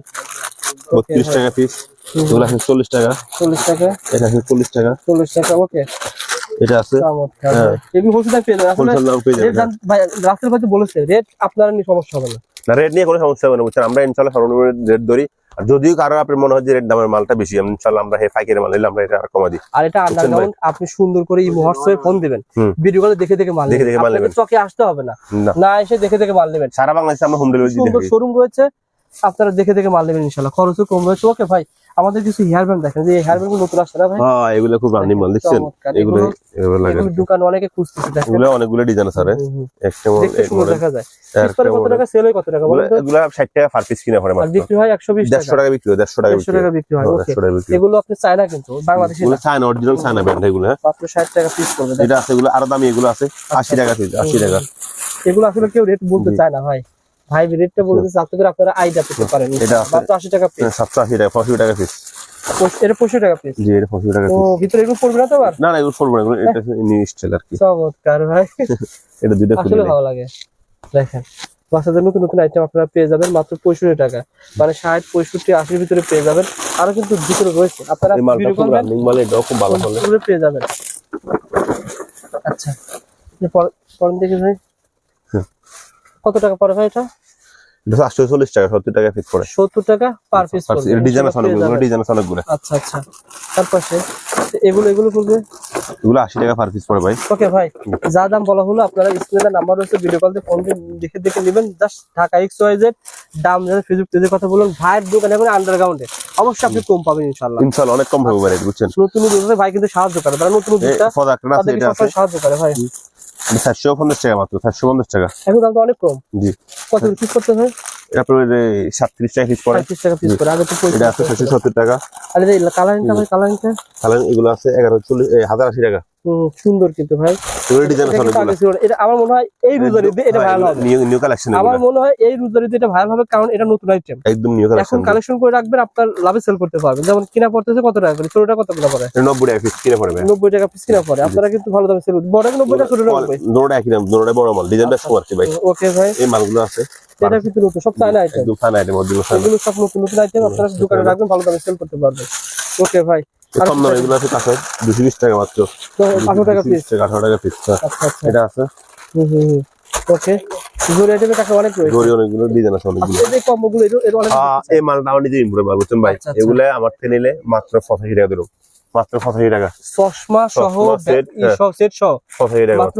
বত্রিশ ভাই। টাকা পিস। এগুলো আছে চল্লিশ টাকা। চল্লিশ টাকা। এটা আছে চল্লিশ টাকা। চল্লিশ টাকা ওকে এটা আছে। হ্যাঁ। এগুলো হোলসেল পেয়ে যাবেন। আসলে হোলসেল দাম পেয়ে রেট যাবেন। জান- ভাই রাসেল ভাই তো বলেছে রেট আপনার নিয়ে সমস্যা হবে না। না রেট নিয়ে কোনো সমস্যা হবে না। বুঝছেন আমরা ইনশাল্লাহ সর্বনিম্ন রেট ধরি। আর যদিও কারও আপনার মনে হয় যে রেট দামের মালটা বেশি ইনশাল্লাহ আমরা ফাইকারি মাল নিলে আমরা এটা আর কমা দিই। আর এটা আন্ডারগ্রাউন্ড আপনি সুন্দর করে এই ফোন দিবেন। ভিডিও কলে দেখে দেখে মাল দেখে দেখে মাল নেবেন। চকে আসতে হবে না। না। এসে দেখে দেখে মাল নেবেন। সারা বাংলাদেশে আমরা হোম ডেলিভারি সুন্দর শোরুম রয়েছে আপনারা দেখে দেখে মাল নেবেন ইনশাল্লাহ। খরচও কম রয়েছে। ওকে ভাই। আমাদের কিছু হেয়ার ব্যান্ড দেখেন যে হেয়ার ব্যান্ড নতুন আসছে না ভাই? হ্যাঁ এগুলো খুব রানিং মাল দেখছেন? এগুলো এগুলো- এগুলো লাগে দোকান অনেকে খুঁজতেছে দেখেন। এগুলো অনেকগুলো ডিজাইন আছে হুম। একটা দেখা যায়। কত টাকা সেল হয় কত টাকা বলেন তো? এগুলো ষাট টাকা পার পিস কিনে পড়ে মাত্র। বিক্রি হয় একশো বিশ দেড়শো টাকা। টাকা বিক্রি হয় টাকা বিক্রি হয় ওকে। টাকা বিক্রি হয়। এগুলো আপনি চায় না কিন্তু বাংলাদেশে এগুলো। চায়না অরিজিনাল চায়না ব্র্যান্ড এগুলো হ্যাঁ। মাত্র ষাট টাকা পিস করবে এটা আছে এগুলো আরও দামি এগুলো আছে আশি টাকা পিস আশি টাকা। এগুলো আসলে কেউ রেট বলতে চায় না ভাই। ভাই রেটটা বলতে চাচ্ছে করে আপনারা আইডিয়া পেতে পারেন। এটা আছে। মাত্র আশি টাকা পিস সাতশো আশি টাকা পঁচাশি টাকা পিস এটা পঁয়ষট্টি টাকা পিস জি টাকা তো piece। ভিতরে এগুলো পড়বে না তো আবার? না না এগুলো ফোন এগুলো এটা নিউ স্টাইল আর কি। চমৎকার ভাই। [laughs] এটা দুইটা আসলে খুলে ভালো লাগে। দেখেন বাচ্চাদের নতুন নতুন আইটেম আপনারা পেয়ে যাবেন মাত্র পঁয়ষট্টি টাকা। মানে ষাট পঁয়ষট্টি আশির ভিতরে পেয়ে যাবেন। আরও কিন্তু ভিতরে রয়েছে। আপনারা পুরো পেয়ে যাবেন। আচ্ছা পর- পরের দিকে ভাই। হ্যাঁ। কত টাকা পড়ে ভাই এটা? এটা আটশো চল্লিশ টাকা সত্তর টাকা পিস পড়ে সত্তর টাকা পার পিস এটা ডিজাইন আছে অনেকগুলো ডিজাইন আছে অনেকগুলো আচ্ছা আচ্ছা। তার এগুলো এগুলো পড়বে এগুলো আশি টাকা পার পিস পড়ে ভাই। ওকে ভাই যা দাম বলা হলো আপনারা স্ক্রিনে নাম্বার রয়েছে ভিডিও ফোন দিয়ে দেখে দেখে নেবেন। জাস্ট ঢাকা এক্স দাম যারা ফেসবুক কথা বলুন। ভাইয়ের দোকানে এখন আন্ডারগ্রাউন্ডে অবশ্যই আপনি কম পাবেন ইনশাল্লাহ ইনশাল্লাহ অনেক কম রেট বুঝছেন? নতুন নতুন ভাই কিন্তু সাহায্য করে তারা নতুন প্রোডাক্ট এটা সাহায্য করে ভাই। চারশো পঞ্চাশ টাকা মাত্র চারশো পঞ্চাশ টাকা। এখন দাম তো অনেক কম। জি। কত পিস করতে হয়? আপনার সাতত্রিশ টাকা পিস পড়ে। টাকা পিস আগে তো এটা আছে চারশো সত্তর টাকা। আর এই কালারিংটা ভাই কালারিংটা তাহলে এগুলো আছে এগারো চল্লিশ হাজার আশি টাকা। সুন্দর কিন্তু ভাই। ডিজাইন এটা আমার মনে হয় এই রোজারিতে এটা ভাইরাল হবে। নিউ কালেকশন আমার মনে হয় এই রোজারিতে এটা ভাইরাল হবে কারণ এটা নতুন আইটেম একদম নিউ এখন কালেকশন কালেকশন করে রাখবেন আপনার লাভে সেল করতে পারবেন। যেমন কিনা পড়তেছে কত টাকা করে? ছোটটা কত কিনা পড়ে? নব্বই টাকা পিস কিনে পড়বে নব্বই টাকা পিস কিনা পড়ে। আপনারা কিন্তু ভালো দামে সেল বড় নব্বই টাকা ছোট নব্বই দোনোটা একই দাম বড় মাল। ডিজাইনটা আচ্ছা। সমান ভাই। ওকে ভাই। এই মালগুলো আছে। এটা কিন্তু নতুন সব চায়না আইটেম একদম আইটেম ওগুলো সব নতুন নতুন আইটেম আপনারা দোকানে রাখবেন ভালো দামে সেল করতে পারবেন। ওকে ভাই। কম দাম এগুলো আছে কাছে দুশো বিশ টাকা মাত্র। আঠারো টাকা পিস 220 টাকা আঠারো টাকা পিস আচ্ছা আচ্ছা। এটা আছে। ওকে। জোর আইটেমের টাকা অনেক রয়েছে। গড়ি অনেকগুলো ডিজাইন আছে অনেকগুলো। আচ্ছা, এই কম্বোগুলো এর এর অনেক এই মালটা আমার নিজে ইম্পোর্ট মাল বুঝছেন ভাই। এগুলো আমার থেকে নিলে মাত্র পঁচাশি টাকা দেবো মাত্র টাকা। চশমা সহ set, হ্যাঁ। সহ সেট সহ। টাকা। মাত্র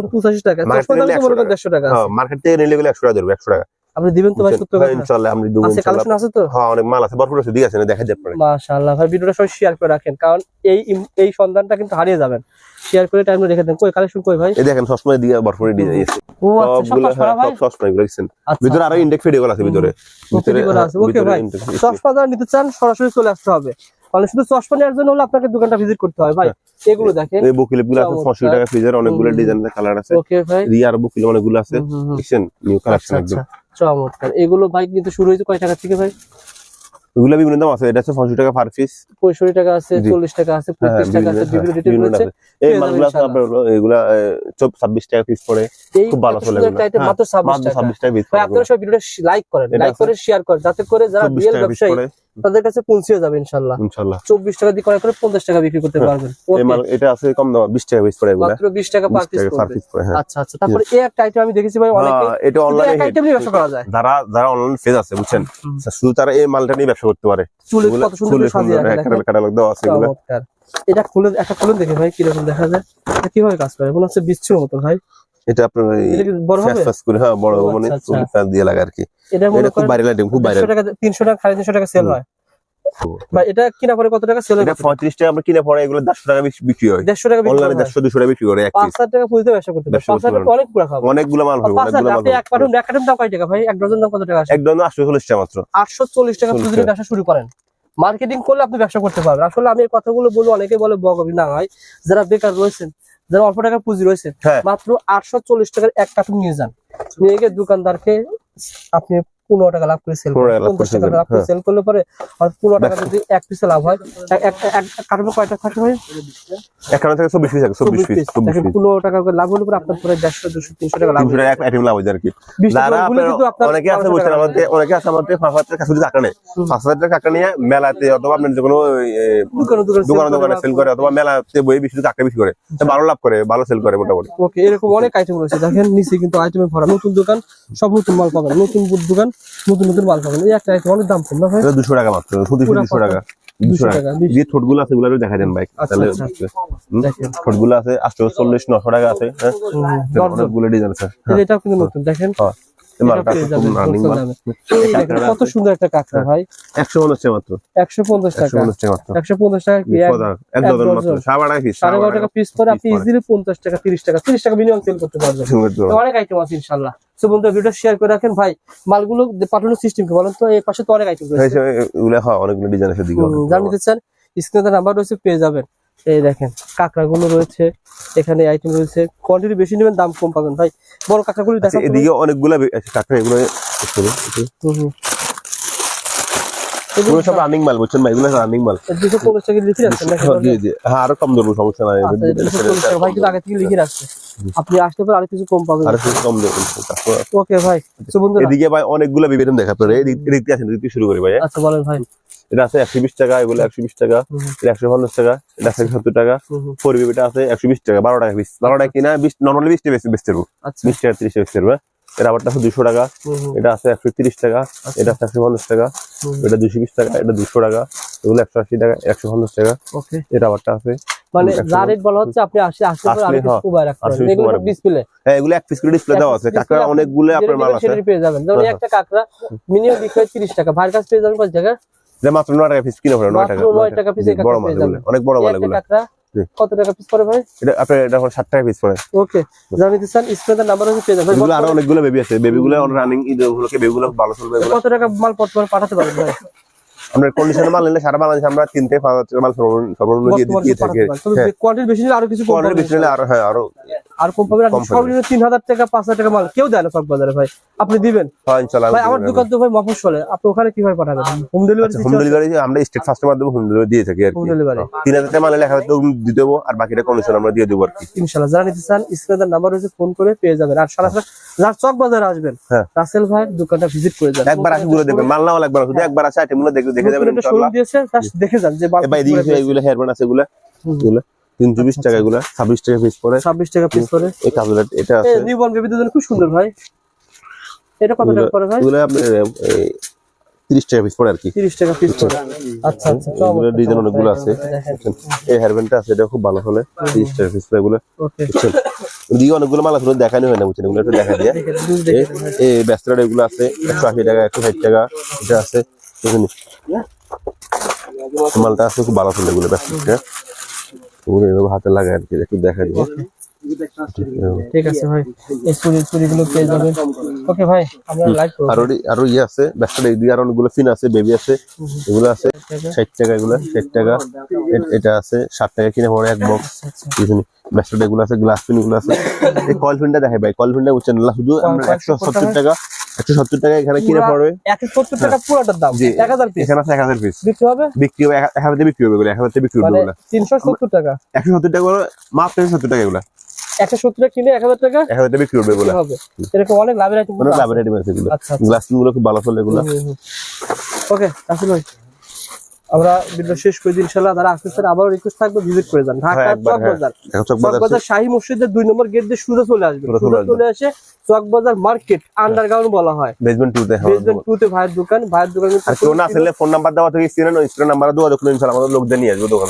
টাকা। Market চশমা দাম নিলে তো 100 দেড়শো টাকা। আছে। মার্কেট থেকে নিলে এগুলো একশো টাকা টাকা। আপনি দিবেন তো ভাই সত্য হ্যাঁ, কথা। ইনশাল্লাহ আমি দেবো আছে কালেকশন আছে তো? হ্যাঁ অনেক মাল আছে ভরপুর আছে দিয়ে আছে না দেখা যাবে মাশাআল্লাহ ভাই ভিডিওটা সবাই শেয়ার করে রাখেন কারণ এই এই সন্ধানটা কিন্তু হারিয়ে যাবেন। শেয়ার করে টাইমে রেখে দেন। কই কালেকশন কই ভাই? এই দেখেন সসময় দিয়ে ভরপুর ডিজাইন আছে ও আচ্ছা সবগুলো পাঁচ করা ভাই? সব সসময়গুলো দেখছেন। আচ্ছা। ভিতরে আরও ইন্ডেক্স ভিডিও আছে ভিতরে। ভিতরে আছে। ওকে ভাই চশমা যারা নিতে চান সরাসরি চলে আসতে হবে। মানে শুধু চশমা নেওয়ার জন্য হলে আপনাকে দোকানটা ভিজিট করতে হয় ভাই। এগুলো দেখেন। এই বুকিলিপগুলো আছে টাকা অনেকগুলো কালার আছে। ওকে ভাই। রিয়ার বুকিল অনেকগুলো আছে। দেখছেন? নিউ কালেকশন একদম। চমৎকার। এগুলো ভাই কিন্তু শুরু হয়েছে? কয় টাকা থেকে ভাই? এগুলো বিভিন্ন দাম আছে। এটা টাকা পার পিস পঁয়ষট্টি টাকা আছে জি। চল্লিশ টাকা আছে পঁয়ত্রিশ টাকা আছে বিভিন্ন ডিটেইল আছে। এই মালগুলা আপনার এগুলা চব ছাব্বিশ টাকা পিস পড়ে। খুব ভালো চলে এগুলো। হ্যাঁ, মাত্র ছাব্বিশ মাত্র টাকা। পিস ভাই আপনারা সব ভিডিওটা লাইক করেন লাইক করে শেয়ার করেন যাতে করে যারা রিয়েল ব্যবসায়ী তাদের কাছে পৌঁছে যাবে ইনশাল্লাহ ইনশাল্লাহ চব্বিশ টাকা দিয়ে ক্রয় করে পঞ্চাশ টাকা বিক্রি করতে হ্যাঁ। পারবেন। এটা আছে কম দাম বিশ টাকা পিস পড়ে মাত্র বিশ টাকা পার পিস হ্যাঁ। আচ্ছা আচ্ছা। তারপরে এই একটা আইটেম আমি দেখেছি ভাই অনেকে হ্যাঁ, এটা শুধু অনলাইনে আইটেম নিয়ে ব্যবসা করা যায়। যারা যারা অনলাইন ফেজ আছে বুঝছেন? শুধু তারা এই মালটা নিয়ে ব্যবসা করতে পারে। চুলে কত সুন্দর সাজিয়ে রাখে দেখেন। ক্যাটালগ দেওয়া আছে এটা খুলে একটা খুলে দেখে ভাই কীরকম দেখা যায়। এটা কীভাবে কাজ করে? মনে হচ্ছে বিচ্ছুর মতো ভাই। এটা আপনার এটা বড় হবে? ফ্যাস করে হ্যাঁ বড় মানে আচ্ছা, আচ্ছা। ফ্যাস দিয়ে লাগে আর কি। এটা খুব ভাইরাল আইটেম খুব ভাইরাল দেড়শো টাকা তিনশো টাকা সাড়ে তিনশো টাকা সেল হয়। ভাই এটা কিনা পরে কত টাকা সেল হয়? এটা পঁয়ত্রিশ টাকা আমরা কিনে পরে এগুলো দেড়শো টাকা বিক্রি- হয়। দেড়শো টাকা বিক্রি অনলাইনে হয়। দেড়শো দুশো টাকা বিক্রি করে এক পিস টাকা পুঁজিতে ব্যবসা করতে পারে। ব্যবসা পাঁচ হাজার করতে টাকা অনেক পুরা খাব। অনেকগুলো মাল হবে অনেকগুলো মাল আপনি এক হবে এক কার্টুন দাম কয় টাকা ভাই? এক ডজন দাম কত টাকা আসে? এক ডজন আটশো চল্লিশ টাকা মাত্র। আটশো চল্লিশ টাকা পুঁজি দিয়ে ব্যবসা শুরু করেন। মার্কেটিং করলে আপনি ব্যবসা করতে পারবেন। আসলে আমি এই কথাগুলো বলে অনেকে বলে বগবি না হয়। যারা বেকার রয়েছেন যারা অল্প টাকা পুঁজি রয়েছে হ্যাঁ। মাত্র আটশো চল্লিশ টাকার এক কার্টুন নিয়ে যান নিয়ে গিয়ে দোকানদারকে আপনি পনেরো টাকা লাভ করে সেল 15 টাকা লাভ পঞ্চাশ টাকা লাভ করে হ্যাঁ। সেল করলে পরে পনেরো টাকা যদি এক পিসে লাভ হয় কয়টা থাকে ভাই একান্ন থেকে চব্বিশ পিস চব্বিশ পিস চব্বিশ দেখেন পিস পনেরো টাকা করে লাভ হলে পরে আপনার পরে দেড়শো দুশো তিনশো টাকা লাভ তিনশো টাকা এক আইটেম লাভ হয়ে আর কি। বিশ যারা টাকা গুলো আপনার কিন্তু আপনার অনেকে আছে 1200 আমাদের অনেকে আছে আমাদের পাঁচ হাজার টাকা শুধু নেই পাঁচ হাজার টাকা টাকা নিয়ে মেলাতে অথবা আপনার যে কোনো দোকানে দোকানে সেল করে অথবা মেলাতে বই বেশি বিক্রি করে ভালো লাভ করে ভালো সেল করে মোটামুটি। ওকে এরকম অনেক আইটেম রয়েছে। দেখেন নিচে কিন্তু আইটেমে ভরা নতুন দোকান সব নতুন মাল পাবেন। নতুন বুট দোকান নতুন নতুন মাল পাবেন। এই একটা অনেক দাম কম না ভাই? এটা দুশো টাকা মাত্র শুধু পুরা দুশো কত? টাকা দুশো 200 টাকা যে ঠোঁটগুলো আছে ওগুলো দেখা দেন বাইক আচ্ছা, তাহলে আচ্ছা। ঠোঁটগুলো আছে আটশো চল্লিশ নশো টাকা আছে হ্যাঁ? অনেকগুলো ডিজাইন আছে এটা এটাও কিন্তু নতুন দেখেন। হ্যাঁ। কত সুন্দর একটা কাঁকড়া ভাই। একশো পঞ্চাশ টাকা মাত্র। একশো পঞ্চাশ টাকা। একশো পঞ্চাশ সাড়ে বারো পিস সাড়ে টাকা পিস পরে আপনি ইজিলি পঞ্চাশ টাকা তিরিশ টাকা তিরিশ টাকা মিনিমাম সেল করতে পারবেন। [laughs] তো অনেক আইটেম আছে ইনশাল্লাহ বন্ধুরা ভিডিও শেয়ার করে রাখেন ভাই। মালগুলো পাঠানোর সিস্টেম কি বলেন তো? এই পাশে তো অনেক আইটেম রয়েছে। এগুলো অনেকগুলো ডিজাইন আছে যারা চান স্ক্রিনে নাম্বার রয়েছে পেয়ে যাবেন। এই দেখেন কাঁকড়াগুলো রয়েছে এখানে আইটেম রয়েছে। কোয়ান্টিটি বেশি নেবেন দাম কম পাবেন। ভাই বড় কাঁকড়াগুলো আচ্ছা, দেখা এদিকে অনেকগুলো আছে, কাঁকড়া এগুলো সব রানিং মাল বুঝছেন ভাই? এগুলো রানিং মাল। দুশো পঞ্চাশ টাকা লিখে রাখছেন জি জি। হ্যাঁ আরও কম দেবো সমস্যা নাই। আচ্ছা, ভাই কিন্তু আগে থেকে লিখে রাখছে। আপনি আসতে পারে আর কিছু কম পাবেন। আরও কিছু কম ওকে ভাই। তো বন্ধুরা। এদিকে ভাই অনেকগুলো বিবেচন দেখা এদিক আসেন এদিক শুরু করি ভাই হ্যাঁ? আচ্ছা বলেন ভাই। এটা আছে একশো বিশ টাকা এগুলো একশো বিশ টাকা এটা একশো পঞ্চাশ টাকা এটা একশো সত্তর টাকা। ফোর আছে একশো বিশ টাকা বারো টাকা পিস বারো টাকা কিনা বিশ নর্মালি বিশ টাকা বেশি বেচতে পারব আচ্ছা। বিশ টাকা তিরিশ টাকা বেচতে পারব হ্যাঁ? এটা আবারটা আছে দুশো টাকা এটা আছে একশো তিরিশ টাকা এটা আছে একশো পঞ্চাশ টাকা এটা দুশো বিশ টাকা এটা দুশো টাকা এগুলো একশো আশি টাকা একশো পঞ্চাশ টাকা। এটা আবারটা আছে। মানে যা রেট বলা হচ্ছে আপনি আসলে আসলে আগে কিছু হ্যাঁ, রাখতে এগুলো ডিসপ্লে হ্যাঁ এগুলো এক পিস করে ডিসপ্লে দেওয়া আছে। কাঁকড়া অনেকগুলো আপনার মাল আছে। পেয়ে যাবেন। যেমন একটা কাঁকড়া মিনিমাম বিক্রি টাকা ভাইয়ের কাছে পেয়ে যাবেন টাকা। যে মাত্র নয় টাকা পিস কিনে পড়ে নয় টাকা মাত্র নয় টাকা piece জি, বড় এগুলো অনেক বড় এই এগুলো কত টাকা পিস পড়ে ভাই? এটা আপনার এটা এখন ষাট টাকা পিস পড়ে। ওকে জানিতে চান স্ক্রিনের নাম্বার হচ্ছে পেয়ে যাবেন। এগুলো আরও অনেকগুলো বেবি আছে। বেবি গুলো রানিং ঈদ গুলোকে বেবি গুলো ভালো চলবে এগুলো। কত টাকা মাল বর্তমানে পাঠাতে পারেন ভাই? আমরা কন্ডিশনে মাল নিলে সারা বাংলাদেশে আমরা তিন থেকে পাঁচ হাজার মাল সর্বনিম্ন সর্বনিম্ন দিয়ে দিয়ে থাকি। কোয়ান্টিটি বেশি হলে আরও কিছু কোয়ালিটি বেশি নিলে আরও হ্যাঁ আরও আর কম পাবেন। সর্বনিম্ন তিন হাজার টাকা পাঁচ হাজার টাকা মাল। কেউ দেয় না বাজারে ভাই। আপনি দিবেন। হয় ইনশাআল্লাহ ভাই আমার দোকান তো ভাই মফস্বলে। আপনি ওখানে কীভাবে পাঠাবেন? হোম ডেলিভারি হোম ডেলিভারি আমরা স্টেট ফার্স্টের মাধ্যমে হোম ডেলিভারি দিয়ে থাকি আর হোম ডেলিভারি তিন হাজার টাকা মাল হাজার টাকা দিয়ে দেবো আর বাকিটা কমিশন আমরা দিয়ে দেবো আর কি। ইনশাল্লাহ যারা নিতে চান স্ক্রিনের নাম্বার হচ্ছে ফোন করে পেয়ে যাবেন। আর সারা যারা চক বাজারে আসবেন হ্যাঁ। রাসেল ভাইয়ের দোকানটা ভিজিট করে যান একবার আসি ঘুরে দেখবেন মাল না হলে একবার শুধু একবার আসে আইটেমগুলো দেখে দেখে যাবেন ইনশাআল্লাহ দেখে যান যে এবার এদিকে এগুলো হেয়ার ব্যান্ড আছে এগুলো। এগুলো। তিনশো বিশ টাকা এগুলো ছাব্বিশ টাকা পিস পড়ে। ছাব্বিশ টাকা পিস করে এই এটা আছে। নিউ বর্ন বেবিদের জন্য খুব সুন্দর ভাই। এটা কত টাকা ভাই? এগুলো আপনার তিরিশ টাকা পিস পড়ে আর কি। তিরিশ টাকা পিস করে আচ্ছা আচ্ছা এগুলো ডিজাইন অনেকগুলো আছে। এই হেয়ার ব্যান্ডটা আছে এটা খুব ভালো হলে তিরিশ টাকা পিস পড়ে এগুলো। ওকে। অনেকগুলো মাল আছে দেখানো হয় না বুঝছেন? এগুলো একটু দেখা দিয়ে। এই ব্যস্তরা এগুলো আছে একশো আশি টাকা একশো ষাট টাকা এটা আছে বুঝলেন মালটা আছে খুব ভালো চলে এগুলো ব্যস্তটা ওগুলো এভাবে হাতে লাগায় আর কি একটু দেখা দিয়ে ঠিক আছে ভাই এই চুরি চুরিগুলো পেয়ে যাবেন। ওকে ভাই আমরা লাইক করব। আরও আরও ইয়ে আছে ব্যস্তটা এদিকে আরও অনেকগুলো ফিন আছে বেবি আছে এগুলো আছে ষাট টাকা। এগুলো ষাট টাকা। এটা আছে ষাট টাকা কিনে পড়ে এক বক্স আচ্ছা বুঝলেন এগুলো আছে গ্লাস পিনগুলো আছে। এই কল ফিনটা দেখে ভাই কল ফিনটা বুঝছেন না শুধু আমরা একশো সত্তর টাকা একশো সত্তর টাকা এখানে কিনে পড়বে। একশো সত্তর টাকা পুরোটার দাম জি এক হাজার পিস এখানে আছে এক হাজার পিস বিক্রি হবে? বিক্রি হবে এক হাজার বিক্রি হবে এক হাজার বিক্রি হবে মানে তিনশো সত্তর টাকা। একশো সত্তর টাকা মাত্র একশো সত্তর টাকা এগুলো। একশো সত্তর টাকা কিনে এক হাজার টাকা এক হাজার বিক্রি হবে এগুলো। হবে। এরকম অনেক লাভের আইটেম অনেক লাভের আইটেম আছে এগুলো। আচ্ছা আচ্ছা। গ্লাসগুলো খুব ভালো চলে এগুলো। ওকে ভাই। আমরা ভিডিও শেষ করে দিন তারা আসতে স্যার আবার রিকোয়েস্ট থাকবে ভিজিট করে যান। ঢাকা হ্যাঁ, হ্যাঁ। শাহী মসজিদের দুই নম্বর গেট দিয়ে সোজা চলে আসবে সোজা চলে আসে চকবাজার মার্কেট আন্ডারগ্রাউন্ড বলা হয়। বেসমেন্ট টুতে বেসমেন্ট টু তে ভাইয়ের দোকান ভাইয়ের দোকান আর কেউ না আসলে ফোন নাম্বার দেওয়া থেকে স্ক্রিন নাম্বার দেওয়া দেখুন ইনশাআল্লাহ। আমাদের লোকদের নিয়ে আসবে দোকান।